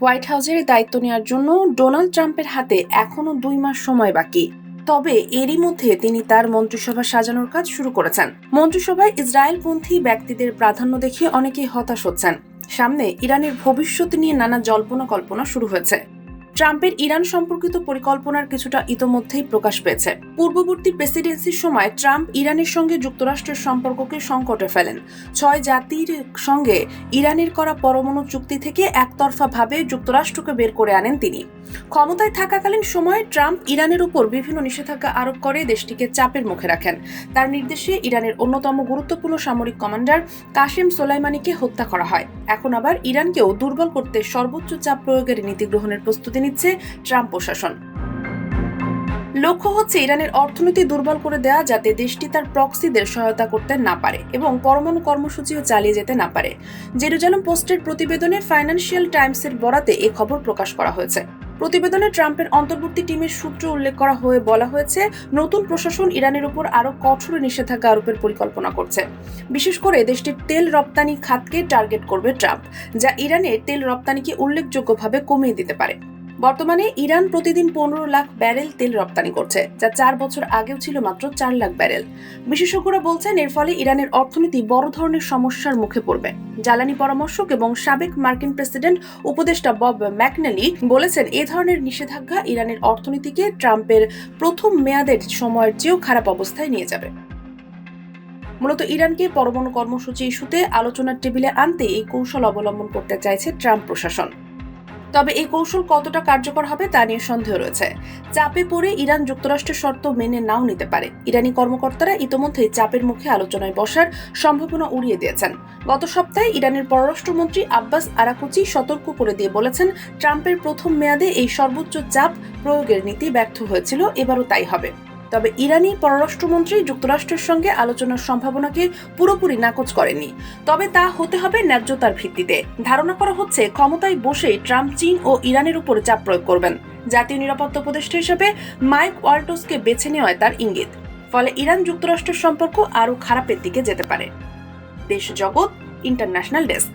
White হাউসের দায়িত্ব নেওয়ার জন্য ডোনাল্ড ট্রাম্পের হাতে এখনও দুই মাস সময় বাকি। তবে এরই মধ্যে তিনি তার মন্ত্রিসভা সাজানোর কাজ শুরু করেছেন। মন্ত্রিসভায় ইসরায়েলপন্থী ব্যক্তিদের প্রাধান্য দেখে অনেকেই হতাশ হচ্ছেন। সামনে ইরানের ভবিষ্যৎ নিয়ে নানা জল্পনা কল্পনা শুরু হয়েছে। ট্রাম্পের ইরান সম্পর্কিত পরিকল্পনার কিছুটা ইতোমধ্যেই প্রকাশ পেয়েছে। পূর্ববর্তী প্রেসিডেন্সির সময় ট্রাম্প ইরানের সঙ্গে যুক্তরাষ্ট্রের সম্পর্ককে সংকটে ফেলেন। ছয় জাতির সঙ্গে ইরানের করা পরমাণু চুক্তি থেকে একতরফাভাবে যুক্তরাষ্ট্রকে বের করে আনেন তিনি। ক্ষমতায় থাকাকালীন সময়ে ট্রাম্প ইরানের উপর বিভিন্ন নিষেধাজ্ঞা আরোপ করে দেশটিকে চাপের মুখে রাখেন। তার নির্দেশে ইরানের অন্যতম গুরুত্বপূর্ণ সামরিক কমান্ডার কাশেম সোলাইমানিকে হত্যা করা হয়। এখন আবার ইরানকেও দুর্বল করতে সর্বোচ্চ চাপ প্রয়োগের নীতি গ্রহণের প্রস্তুতি নিচ্ছে ট্রাম্প প্রশাসন। লক্ষ্য হচ্ছে ইরানের অর্থনীতি দুর্বল করে দেয়া যাতে দেশটি তার প্রক্সিদের সহায়তা করতে না পারে এবং পরমাণু কর্মসূচিও চালিয়ে যেতে না পারে। জেরুজালেম পোস্টের প্রতিবেদনে ফাইন্যান্সিয়াল টাইমসের বরাতে এ খবর প্রকাশ করা হয়েছে। প্রতিবেদনে ট্রাম্পের অন্তর্বর্তী টিমের সূত্র উল্লেখ করা হয়ে বলা হয়েছে, নতুন প্রশাসন ইরানের উপর আরও কঠোর নিষেধাজ্ঞা আরোপের পরিকল্পনা করছে। বিশেষ করে দেশটির তেল রপ্তানি খাতকে টার্গেট করবে ট্রাম্প, যা ইরানের তেল রপ্তানিকে উল্লেখযোগ্যভাবে কমিয়ে দিতে পারে। বর্তমানে ইরান প্রতিদিন পনেরো লাখ ব্যারেল তেল রপ্তানি করছে, যা চার বছর আগেও ছিল মাত্র চার লাখ ব্যারেল। বিশেষজ্ঞরা বলছেন এর ফলে ইরানের অর্থনীতি বড় ধরনের সমস্যার মুখে পড়বে। জ্বালানি পরামর্শক এবং সাবেক মার্কিন প্রেসিডেন্ট উপদেষ্টা বব ম্যাকনেলি বলেছেন, এ ধরনের নিষেধাজ্ঞা ইরানের অর্থনীতিকে ট্রাম্পের প্রথম মেয়াদের সময়ের চেয়েও খারাপ অবস্থায় নিয়ে যাবে। মূলত ইরানকে পরমাণু কর্মসূচি ইস্যুতে আলোচনার টেবিলে আনতে এই কৌশল অবলম্বন করতে চাইছে ট্রাম্প প্রশাসন। তবে এই কৌশল কতটা কার্যকর হবে তা নিয়ে সন্দেহ রয়েছে। চাপে পড়ে ইরান যুক্তরাষ্ট্রের শর্ত মেনে নাও নিতে পারে। ইরানি কর্মকর্তারা ইতোমধ্যেই চাপের মুখে আলোচনায় বসার সম্ভাবনা উড়িয়ে দিয়েছেন। গত সপ্তাহে ইরানের পররাষ্ট্রমন্ত্রী আব্বাস আরাকুচি সতর্ক করে দিয়ে বলেছেন, ট্রাম্পের প্রথম মেয়াদে এই সর্বোচ্চ চাপ প্রয়োগের নীতি ব্যর্থ হয়েছিল, এবারও তাই হবে। তবে ইরানি পররাষ্ট্রমন্ত্রী যুক্তরাষ্ট্রের সঙ্গে আলোচনার সম্ভাবনাকে পুরোপুরি নাকচ করেনি। তবে তা হতে হবে ন্যায্যতার ভিত্তিতে। ধারণা করা হচ্ছে ক্ষমতায় বসেই ট্রাম্প চীন ও ইরানের উপর চাপ প্রয়োগ করবেন। জাতীয় নিরাপত্তা উপদেষ্টা হিসেবে মাইক ওয়াল্টোসকে বেছে নেওয়ায় তার ইঙ্গিত। ফলে ইরান যুক্তরাষ্ট্রের সম্পর্ক আরও খারাপের দিকে যেতে পারে। দেশ জগৎ, ইন্টারন্যাশনাল ডেস্ক।